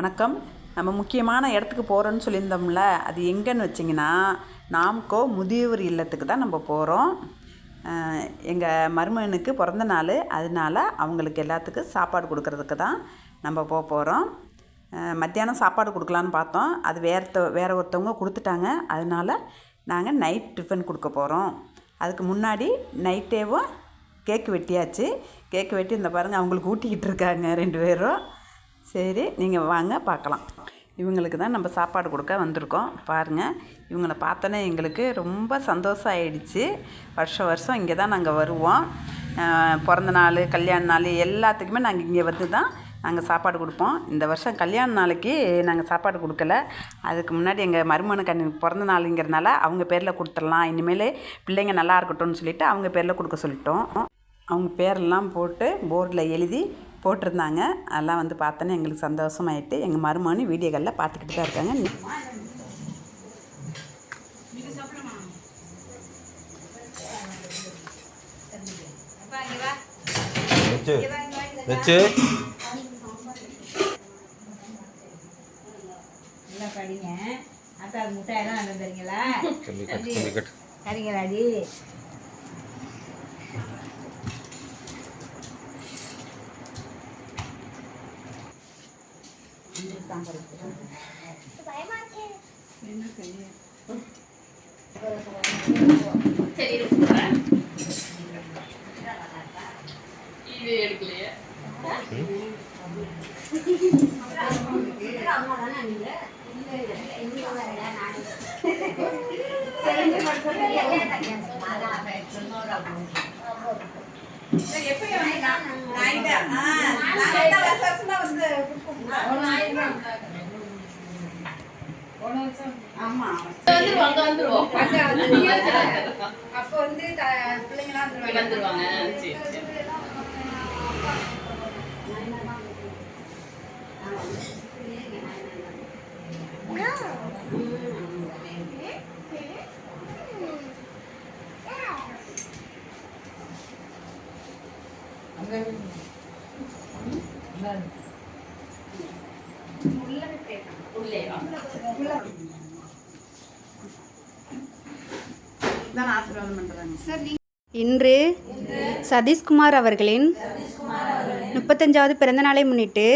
வணக்கம். நம்ம முக்கியமான இடத்துக்கு போகிறோன்னு சொல்லியிருந்தோம்ல அது எங்கேன்னு வச்சிங்கன்னா நாம்கோ முதியோர் இல்லத்துக்கு தான் நம்ம போகிறோம் எங்கள் மருமகனுக்கு பிறந்த நாள் அதனால அவங்களுக்கு எல்லாத்துக்கும் சாப்பாடு கொடுக்கறதுக்கு தான் நம்ம போக போகிறோம் மத்தியானம் சாப்பாடு கொடுக்கலான்னு பார்த்தோம். அது வேறு வேறு ஒருத்தவங்க கொடுத்துட்டாங்க. அதனால நாங்கள் நைட் டிஃபன் கொடுக்க போகிறோம் அதுக்கு முன்னாடி நைட்டேவும் கேக்கு வெட்டியாச்சு. கேக்கு வெட்டி இந்த பாருங்கள் அவங்களுக்கு ஊட்டிக்கிட்டு இருக்காங்க ரெண்டு பேரும். சரி நீங்கள் வாங்க பார்க்கலாம். இவங்களுக்கு தான் நம்ம சாப்பாடு கொடுக்க வந்திருக்கோம். பாருங்கள் இவங்களை பார்த்தோன்னே எங்களுக்கு ரொம்ப சந்தோஷம் ஆயிடுச்சு. வருஷம் வருஷம் இங்கே தான் நாங்கள் வருவோம். பிறந்த நாள் கல்யாண நாள் எல்லாத்துக்குமே நாங்கள் இங்கே வந்து தான் நாங்கள் சாப்பாடு கொடுப்போம். இந்த வருஷம் கல்யாண நாளைக்கு நாங்கள் சாப்பாடு கொடுக்கல. அதுக்கு முன்னாடி எங்கள் மருமனு அன்றைக்கி பிறந்த நாளுங்கிறதுனால அவங்க பேரில் கொடுத்துடலாம். இனிமேல் பிள்ளைங்க நல்லா இருக்கட்டும்னு சொல்லிவிட்டு அவங்க பேரில் கொடுக்க சொல்லிட்டோம். அவங்க பேரெல்லாம் போட்டு போர்டில் எழுதி போட்டிருந்தாங்க. அதெல்லாம் வந்து பார்த்தோன்னே எங்களுக்கு சந்தோஷமாயிட்டு எங்கள் மருமகனு வீடியோகளில் பார்த்துக்கிட்டு தான் இருக்காங்க. வச்சு. வச்சு. நல்லா படிங்க. அத்தாக்கு முட்டாயெல்லாம் வாங்கிட்டு வந்துறீங்களா சொல்லி கட்டு சொல்லி கட்டு சரிங்களாடி அப்போ வந்து தான் ஆசீர்வாதம் பண்ணுறாங்க இன்று சதீஷ்குமார் அவர்களின் முப்பத்தஞ்சாவது பிறந்தநாளை முன்னிட்டு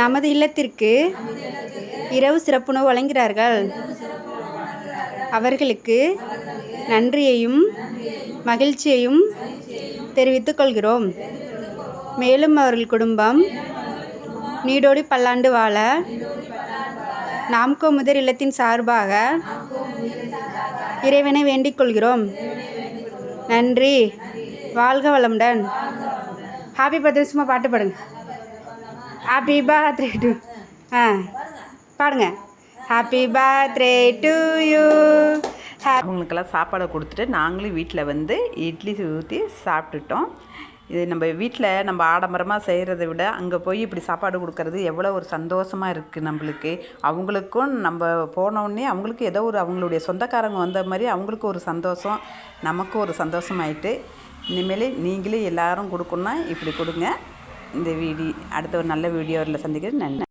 நமது இல்லத்திற்கு இரவு சிறப்புணவு வழங்குகிறார்கள். அவர்களுக்கு நன்றியையும் மகிழ்ச்சியையும் தெரிவித்துக் கொள்கிறோம். மேலும் அவர்கள் குடும்பம் நீடோடி பல்லாண்டு வாழ நாம்கோ முதல் இல்லத்தின் சார்பாக இறைவனை வேண்டிக் கொள்கிறோம். நன்றி. வாழ்க வளமுடன். ஹாப்பி பர்த்டே சும்மா பாட்டு பாடுங்க. ஹாப்பி பர்த்டே டு ஆ பாடுங்க. ஹாப்பி பர்த்டே டு யூ அவங்களுக்கெல்லாம் சாப்பாடை கொடுத்துட்டு நாங்களும் வீட்டில் வந்து இட்லி ஊற்றி சாப்பிட்டுட்டோம். இது நம்ம வீட்டில் நம்ம ஆடம்பரமாக செய்கிறத விட அங்கே போய் இப்படி சாப்பாடு கொடுக்கறது எவ்வளோ ஒரு சந்தோஷமாக இருக்குது நம்மளுக்கு. அவங்களுக்கும் நம்ம போனோடனே அவங்களுக்கு ஏதோ ஒரு அவங்களுடைய சொந்தக்காரங்க வந்த மாதிரி அவங்களுக்கு ஒரு சந்தோஷம் நமக்கும் ஒரு சந்தோஷமாயிட்டு இனிமேல் நீங்களே எல்லாரும் கொடுக்கணுன்னா இப்படி கொடுங்க. இந்த வீடி அடுத்த ஒரு நல்ல வீடியோவில் சந்திக்கிறேன். நன்றி.